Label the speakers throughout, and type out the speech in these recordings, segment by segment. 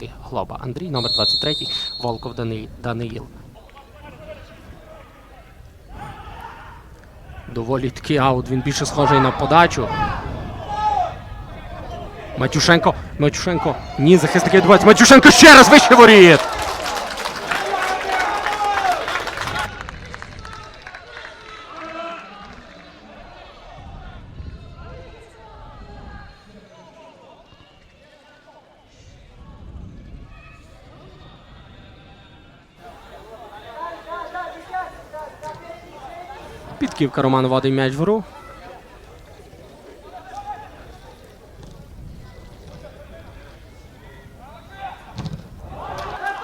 Speaker 1: 24 Глоба Андрій, номер 23 Волков Дани... Даниїл. Доволі такий аут, він більше схожий на подачу. Матюшенко, Матюшенко. Ні, захисники відбувається. Матюшенко ще раз вище воріт! Підківка Роман водить м'яч в гру.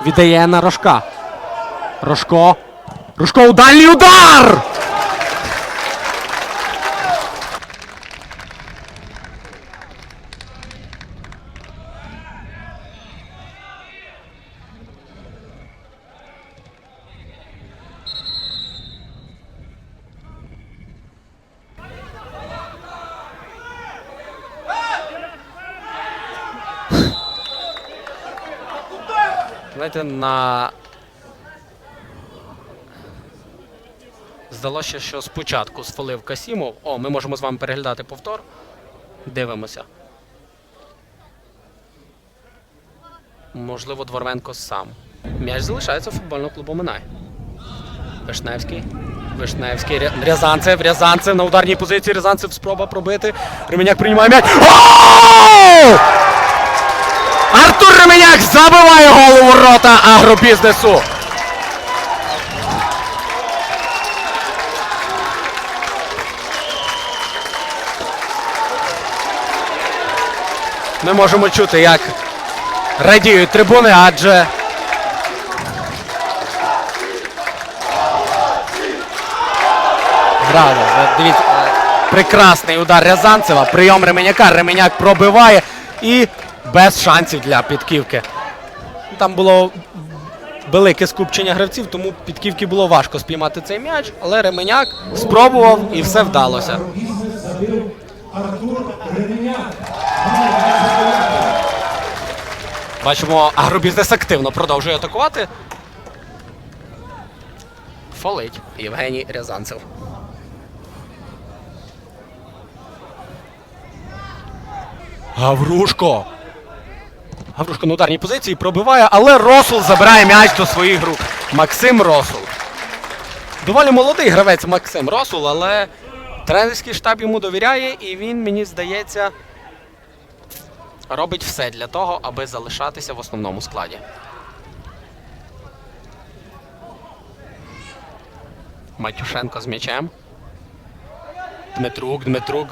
Speaker 1: Віддає на Рожка. Рожко. Рожко у дальній удар! Знаєте, на. Здалося, що спочатку сфалив Касімов. О, ми можемо з вами переглядати повтор. Дивимося. Можливо, Дворвенко сам. М'яч залишається футбольного клубу Минай. Вишневський. Вишневський. Ря- Рязанцев. Рязанцев на ударній позиції. Рязанцев спроба пробити. Ременяк приймає м'яч. Артур Ременяк забиває гол у ворота агробізнесу. Ми можемо чути, як радіють трибуни, адже Браво! Дивіться, е, прекрасний удар Рязанцева. Прийом Ременяка. Ременяк пробиває і без шансів для підківки. Там було велике скупчення гравців, тому підківки було важко спіймати цей м'яч, але Ременяк спробував і все вдалося. Бачимо, агробізнес активно продовжує атакувати. Фолить Євгеній Рязанцев. Гаврушко. Гаврушко на ударній позиції пробиває, але Росул забирає м'яч до своїх рук. Максим Росул. Доволі молодий гравець Максим Росул, але тренерський штаб йому довіряє, і він, мені здається, робить все для того, аби залишатися в основному складі. Матюшенко з м'ячем. Дмитрук, Дмитрук.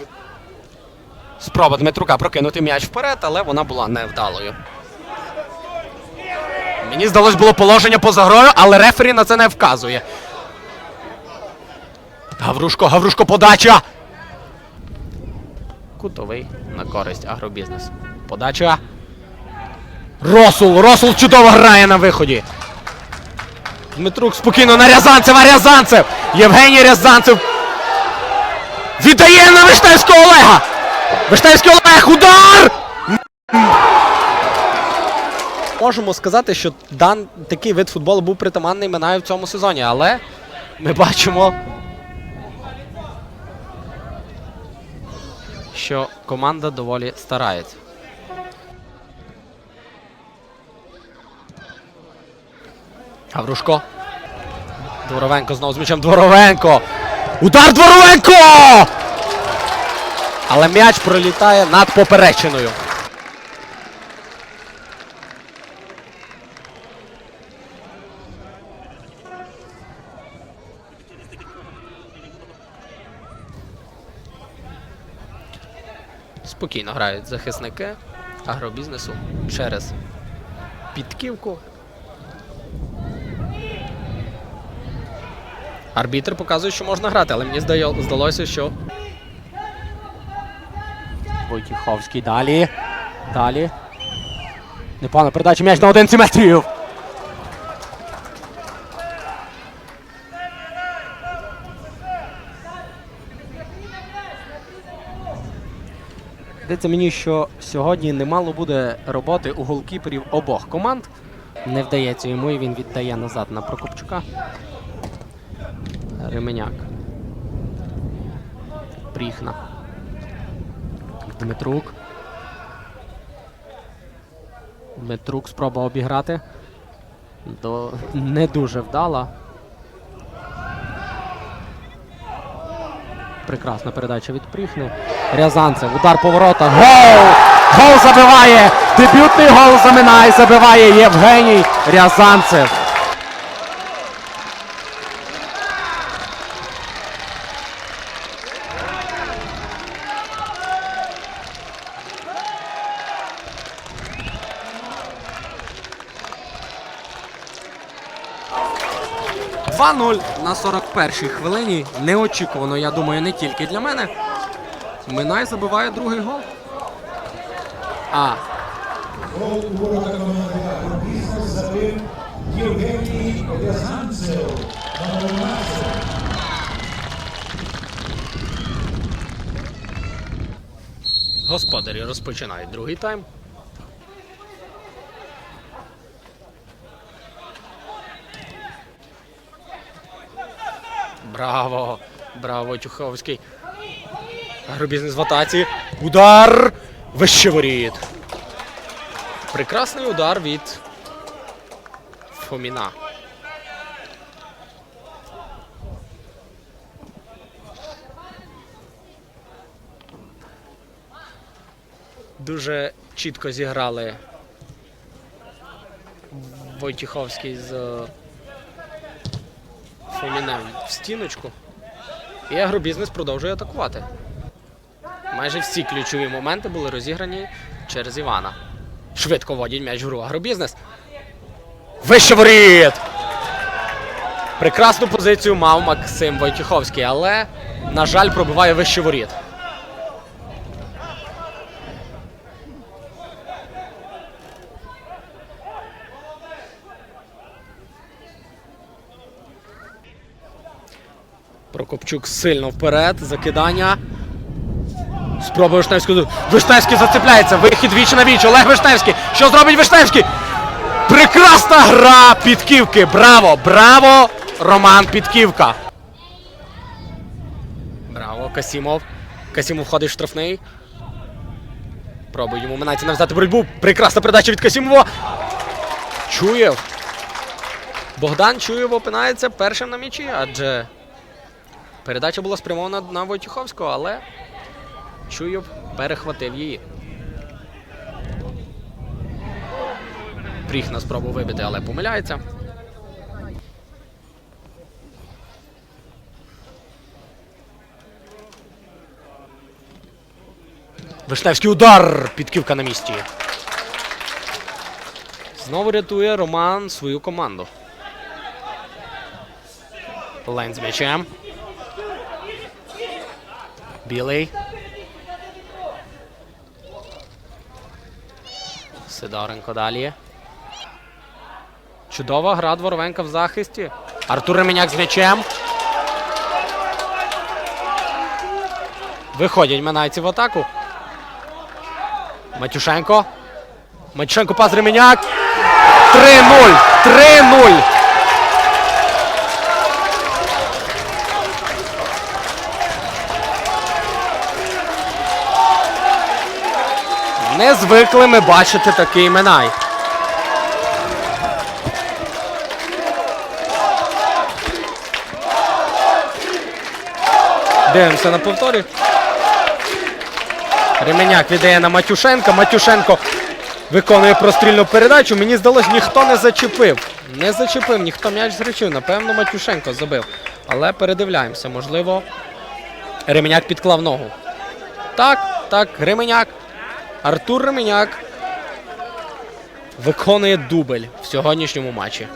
Speaker 1: Спроба Дмитрука прокинути м'яч вперед, але вона була невдалою. Мені здалось було положення поза грою, але рефері на це не вказує. Гаврушко, Гаврушко, подача! Кутовий на користь агробізнес. Подача. Росул! Росул чудово грає на виході. Дмитрук спокійно на Рязанцева. Рязанцев! Євгеній Рязанцев. Віддає на Виштевського Олега! Виштевський Олег! Удар! Можемо сказати, що дан такий вид футболу був притаманний Минаю в цьому сезоні, але ми бачимо, що команда доволі старається. Гаврушко. Дворовенко знову з м'ячем. Дворовенко! Удар Дворовенко! Але м'яч пролітає над поперечиною. Спокійно грають захисники агробізнесу через підківку. Арбітр показує, що можна грати, але мені здалося, що. Войтіховський далі. Далі. Непогана передача м'яч на 11 метрів. Здається мені, що сьогодні немало буде роботи у голкіперів обох команд. Не вдається йому, і він віддає назад на Прокопчука. Ременяк. Пріхна. Дмитрук. Дмитрук спроба обіграти. До... Не дуже вдала. Прекрасна передача від Пріхни. Рязанцев. Удар по воротах. Гол! Гол забиває! Дебютний гол заминає. Забиває Євгеній Рязанцев. «2-0» на 41-й хвилині. Неочікувано, я думаю, не тільки для мене. Минай забиває другий гол. А,
Speaker 2: Гол у ворота команди «Агробізнес» забив Євгеній Рязанцев. Номер 11.
Speaker 1: Господарі розпочинають другий тайм. Браво! Браво, Тюховський. Агробізнес в атаці. Удар! Вище воріт. Прекрасний удар від Фоміна. Дуже чітко зіграли Войтіховський з Фомінем в стіночку. І агробізнес продовжує атакувати. Майже всі ключові моменти були розіграні через Івана. Швидко водять м'яч в гру агробізнес. Вище воріт! Прекрасну позицію мав Максим Войтіховський, але, на жаль, пробиває вище воріт. Прокопчук сильно вперед. Закидання. Спроба Вишневського. Вишневський зацепляється. Вихід віч на віч. Олег Вишневський. Що зробить Вишневський? Прекрасна гра Підківки. Браво! Браво! Роман Підківка. Браво, Касімов. Касімов входить в штрафний. Пробує йому минається навзяти боротьбу. Прекрасна передача від Касімова. Чуєв. Богдан Чуєв опинається першим на м'ячі, адже передача була спрямована на Войтюховського, але Чуєв перехватив її. Пріх на спробу вибити, але помиляється. Вишневський удар! Підківка на місці. Знову рятує Роман свою команду. Лень з м'ячем. Білий. Сидоренко далі. Чудова гра Дворовенка в захисті. Артур Ременяк з м'ячем. Виходять Минайці в атаку. Матюшенко. Матюшенко пас Ременяк. 3-0. 3-0. Не звикли ми бачити такий Минай. Дивимося на повторі. Ременяк віддає на Матюшенка. Матюшенко виконує прострільну передачу. Мені здалось, ніхто не зачепив. Не зачепив, ніхто м'яч зречив. Напевно, Матюшенко забив. Але передивляємося, можливо, Ременяк підклав ногу. Так, так, Ременяк. Артур Ременяк виконує дубль в сьогоднішньому матчі.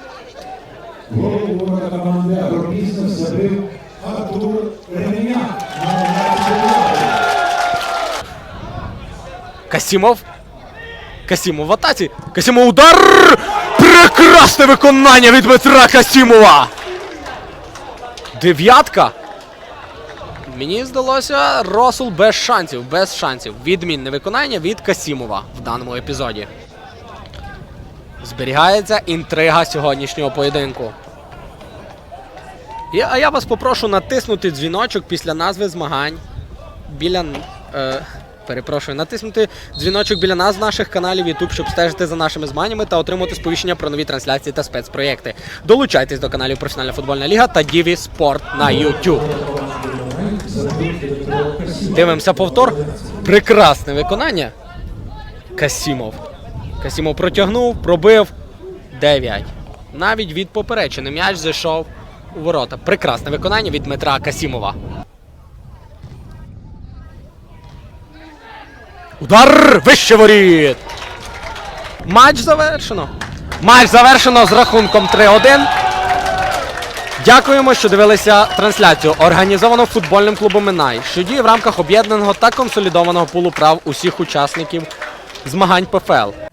Speaker 1: Касімов. Касімов в атаці. Касімов удар! Прекрасне виконання від Дмитра Касімова! Дев'ятка. Мені здалося, Росул без шансів, без шансів. Відмінне виконання від Касімова в даному епізоді. Зберігається інтрига сьогоднішнього поєдинку. І, а я вас попрошу натиснути дзвіночок після назви змагань біля. Е, перепрошую, натиснути дзвіночок біля нас наших каналів YouTube, щоб стежити за нашими змаганнями та отримати сповіщення про нові трансляції та спецпроєкти. Долучайтесь до каналів Професіональна футбольна ліга та Діві Спорт на YouTube. Дивимося повтор. Прекрасне виконання. Касімов. Касімов протягнув, пробив 9. Навіть від поперечини м'яч зайшов у ворота. Прекрасне виконання від Дмитра Касімова. Удар вище воріт. Матч завершено. Матч завершено з рахунком 3-1. Дякуємо, що дивилися трансляцію, організовану футбольним клубом Минай, що діє в рамках об'єднаного та консолідованого пулу прав усіх учасників змагань ПФЛ.